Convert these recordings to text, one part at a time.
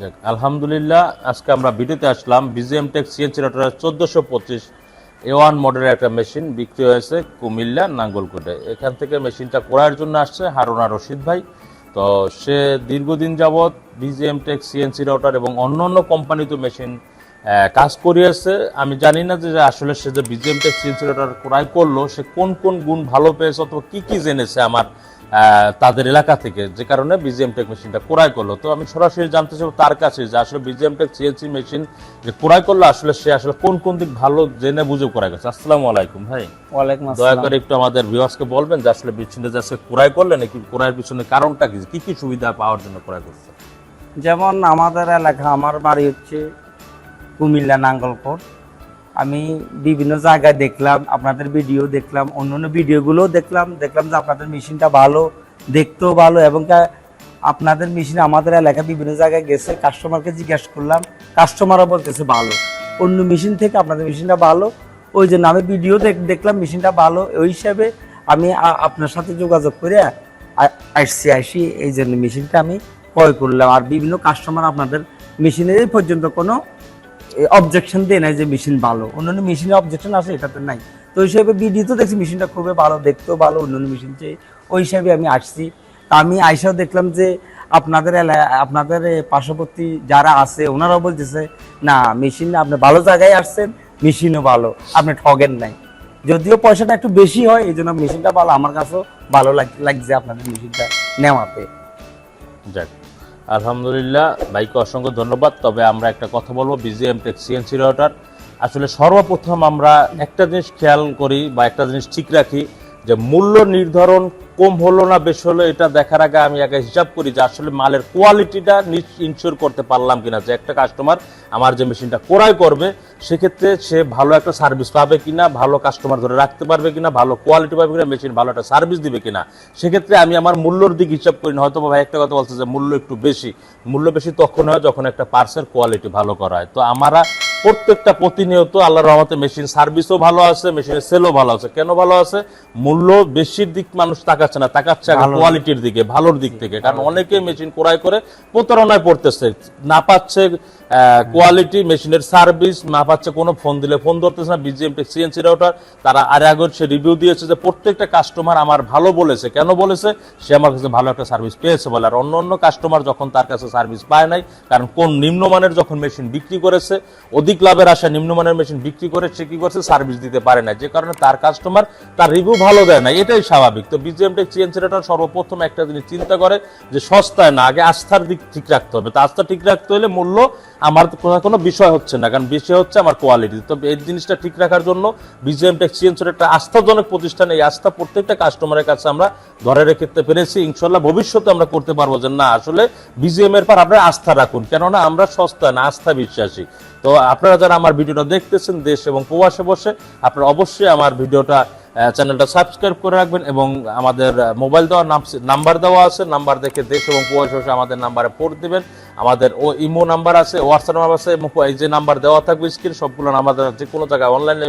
যাক, আলহামদুলিল্লাহ আজকে আমরা ভিডিওতে আসলাম বিজিএম টেক সিএনসি রোডের চোদ্দোশো পঁচিশ এ ওয়ান মডেলের একটা মেশিন বিক্রি হয়েছে কুমিল্লা নাঙ্গলকোটে। এখান থেকে মেশিনটা করার জন্য আসছে হারুনা রশিদ ভাই। তো সে দীর্ঘদিন যাবৎ বিজিএম টেক সিএনসি রাউটার এবং অন্য অন্য কোম্পানিতে মেশিন কাজ করিয়েছে। আমি জানি না যে আসলে সে যে বিজিএম টেক সিএনসি রাউটার ক্রয় করল সে কোন কোন গুণ ভালো পেয়েছে অথবা কী কী জেনেছে আমার তাদের এলাকা থেকে। যে কারণে বিজিএম টেক মেশিনটা ক্রয় করল। তো আমি সরাসরি জানতে চাইব তার কাছে যে আসলে বিজিএম টেক সিএনসি মেশিন যে ক্রয় করল আসলে সে আসলে কোন কোন দিক ভালো জেনে বুঝে ক্রয় করছে? আসসালামু আলাইকুম ভাই। ওয়ালাইকুম দয়া করে একটু আমাদের ভিউয়ার্সকে বলবেন যে আসলে মেশিনটা যে আজকে ক্রয় করলেন কি ক্রয়ের পিছনে কারণটা কি? কি কি সুবিধা পাওয়ার জন্য ক্রয় করছে? যেমন আমাদের এলাকা আমার বাড়ি হচ্ছে কুমিল্লা নাঙ্গলকোট। আমি বিভিন্ন জায়গায় দেখলাম, আপনাদের ভিডিও দেখলাম, অন্য অন্য ভিডিওগুলোও দেখলাম দেখলাম যে আপনাদের মেশিনটা ভালো, দেখতেও ভালো এবং আপনাদের মেশিন আমাদের এলাকায় বিভিন্ন জায়গায় গেছে কাস্টমারকে জিজ্ঞাসা করলাম কাস্টমারও বলতেছে ভালো। অন্য মেশিন থেকে আপনাদের মেশিনটা ভালো, ওই জন্য আমি ভিডিও দেখ- দেখলাম মেশিনটা ভালো, ওই হিসাবে আমি আপনার সাথে যোগাযোগ করে আসছি, আসি, এই জন্য মেশিনটা আমি ক্রয় করলাম। আর বিভিন্ন কাস্টমার আপনাদের মেশিনের পর্যন্ত কোনো অবজেকশন দেয় নাই যে মেশিন ভালো। অন্যান্য মেশিনের অবজেকশন আছে, এটাতে নাই। তো ওই হিসাবে ভিডিও তো দেখছি মেশিনটা খুবই ভালো, দেখতেও ভালো, অন্যান্য মেশিন চেয়ে। ওই হিসাবে আমি আসছি। তা আমি আইসাও দেখলাম যে আপনাদের আপনাদের পার্শ্ববর্তী যারা আছে, ওনারাও বলতেছে, না মেশিন আপনি ভালো জায়গায় আসছেন মেশিনও ভালো, আপনি ঠগেন নাই। যদিও পয়সাটা একটু বেশি হয়, এই জন্য মেশিনটা ভালো, আমার কাছেও ভালো লাগ- লাগছে আপনাদের মেশিনটা নেওয়াতে। যাক। আলহামদুলিল্লাহ, ভাইকে অসংখ্য ধন্যবাদ। তবে আমরা একটা কথা বলব বিজিএম টেক সিএনসি রাউটার আসলে সর্বপ্রথম আমরা একটা জিনিস খেয়াল করি বা একটা জিনিস ঠিক রাখি যে মূল্য নির্ধারণ কম হলো না বেশ হলো, এটা দেখার আগে আমি আগে হিসাব করি যে আসলে মালের কোয়ালিটিটা ইনশিওর করতে পারলাম কিনা। যে একটা কাস্টমার আমার যে মেশিনটা ক্রয় করবে সেক্ষেত্রে সে ভালো একটা সার্ভিস পাবে কিনা ভালো কাস্টমার ধরে রাখতে পারবে কিনা ভালো কোয়ালিটি পাবে কিনা মেশিন ভালো একটা সার্ভিস দিবে কিনা সেক্ষেত্রে আমি আমার মূল্যর দিক হিসাব করি না। হয়তো ভাই একটা কথা বলছে যে মূল্য একটু বেশি। মূল্য বেশি তখন হয় যখন একটা পার্সের কোয়ালিটি ভালো করা হয়। তো আমরা প্রত্যেকটা প্রতিনিয়ত আল্লাহর রহমতে মেশিন সার্ভিসও ভালো আছে মেশিনের সেলও ভালো আছে। কেন ভালো আছে? মূল্য বেশির দিক মানুষ তাকাচ্ছে না তাকাচ্ছে কোয়ালিটির দিকে। ভালোর দিক থেকে। কারণ অনেকে মেশিন ক্রয় করে প্রতারণায় পড়তেছে না পাচ্ছে কোয়ালিটি মেশিনের সার্ভিস না পাচ্ছে কোনো ফোন দিলে। ফোন ধরতেছে না বিজিএম টেক সিএনসি রাউটার তারা আরে আগর সে রিভিউ দিয়েছে যে প্রত্যেকটা কাস্টমার আমার ভালো বলেছে। কেন বলেছে? সে আমার কাছে ভালো একটা সার্ভিস পেয়েছে বলে। আর অন্য অন্য কাস্টমার যখন তার কাছে সার্ভিস পায় নাই, কারণ কোন নিম্নমানের যখন মেশিন বিক্রি করেছে, অধিক লাভের আশা নিম্নমানের মেশিন বিক্রি করে সে কি করছে? সার্ভিস দিতে পারে না যে কারণে তার কাস্টমার তার রিভিউ ভালো দেয় না এটাই স্বাভাবিক। তো বিজিএম টেক সিএনসি রাউটার সর্বপ্রথম একটা জিনিস চিন্তা করে যে সস্তায় না, আগে আস্থার দিক ঠিক রাখতে হবে। তো আস্থা ঠিক রাখতে হলে মূল্য আমার কোনো- বিষয় হচ্ছে না, কারণ বিষয় হচ্ছে আমার কোয়ালিটি তো এই জিনিসটা ঠিক রাখার জন্য বিজিএম টেক সিএনসির একটা আস্থাজনক প্রতিষ্ঠান, এই আস্থা প্রত্যেকটা কাস্টমারের কাছে আমরা ধরে রেখে পেরেছি। ইনশাল্লাহ ভবিষ্যতে আমরা করতে পারব যে না, আসলে বিজিএম এর পর আপনারা আস্থা রাখুন। কেননা আমরা সস্তা না, আস্থা বিশ্বাসী। তো আপনারা যারা আমার ভিডিওটা দেখতেছেন, দেশ এবং প্রবাসে বসে, আপনারা অবশ্যই আমার ভিডিওটা চ্যানেলটা সাবস্ক্রাইব করে রাখবেন এবং আমাদের মোবাইল দেওয়া নাম্বার দেওয়া আছে। নাম্বার দেখে দেশ এবং প্রবাসে বসে আমাদের নাম্বারে পোর্ট দিবেন। আমাদের ও ইমো নাম্বার আছে, হোয়াটসঅ্যাপ নাম্বার আছে এই যে নাম্বার দেওয়া থাকবে স্ক্রিন, সবগুলো আমাদের যে কোনো জায়গায় অনলাইনে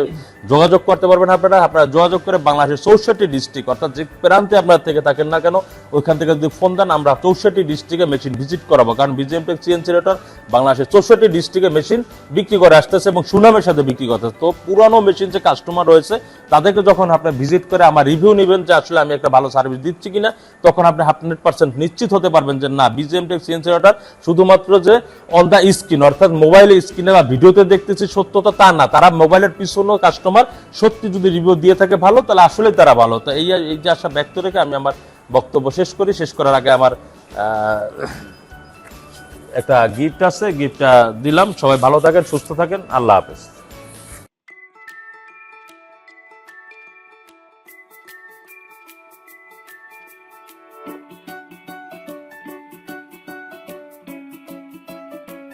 যোগাযোগ করতে পারবেন আপনারা। আপনারা যোগাযোগ করে বাংলাদেশের চৌষট্টি ডিস্ট্রিক্ট, অর্থাৎ যে প্রান্তে আপনার থেকে থাকেন না কেন, ওইখান থেকে যদি ফোন দেন, আমরা চৌষট্টি ডিস্ট্রিক্টে মেশিন ভিজিট করাবো। কারণ বিজিএম টেক সিএনসি রেটার বাংলাদেশের চৌষট্টি ডিস্ট্রিক্টে মেশিন বিক্রি করে আসতেছে এবং সুনামের সাথে বিক্রি করতেছে। তো পুরানো মেশিন যে কাস্টমার রয়েছে, তাদেরকে যখন আপনি ভিজিট করে আমার রিভিউ নেবেন যে আসলে আমি একটা ভালো সার্ভিস দিচ্ছি কিনা, তখন আপনি হান্ড্রেড পার্সেন্ট নিশ্চিত হতে পারবেন যে না বিজিএম টেক সিএনসি রেটার শুধুমাত্র যে অন দ্য স্ক্রিন অর্থাৎ মোবাইলের স্ক্রিনে বা ভিডিওতে দেখতেছি সত্যতা তা না। তারা মোবাইলের পিছনেও কাস্টমার সত্যি যদি রিভিউ দিয়ে থাকে ভালো, তাহলে আসলে তারা ভালো। তো এই এই যে আশা ব্যক্ত রেখে আমি আমার বক্তব্য শেষ করি। শেষ করার আগে আমার একটা গিফট আছে। গিফটটা দিলাম। সবাই ভালো থাকেন, সুস্থ থাকেন। আল্লাহ হাফেজ।